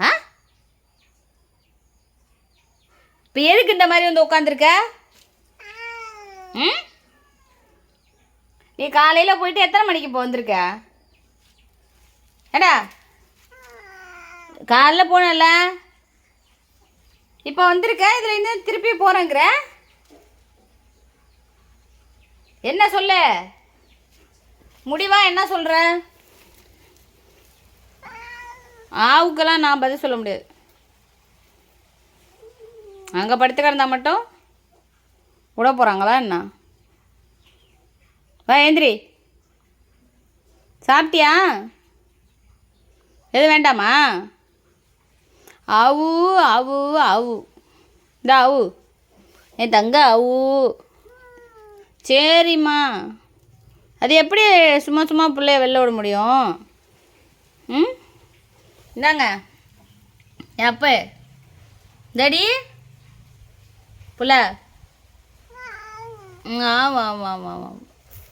ஆ? இப்போ எதுக்கு இந்த மாதிரி வந்து உட்காந்துருக்க ம்? நீ காலையில் போயிட்டு எத்தனை மணிக்கு இப்போ வந்திருக்க? ஏடா காலைல போனல இப்போ வந்திருக்க? இதில் இருந்து திருப்பி போகிறேங்கிற என்ன சொல்லு? முடிவா என்ன சொல்கிறேன் ஆவுக்கெல்லாம் நான் பதில் சொல்ல முடியாது. அங்கே படுத்து கிடந்தா மட்டும் விட போகிறாங்களா என்ன? வா ஏந்திரி. சாப்பிட்டியா? எது வேண்டாமா? ஆவு ஆவு ஆவு. இந்த ஆவு. என் தங்க ஆவு. சரிம்மா. அது எப்படி சும்மா சும்மா பிள்ளைய வெளில விட முடியும்? ம்? இந்தாங்க. எப்போ டடி புள்ள. ஆமாம் ஆமாம் ஆமாம் ஆமாம்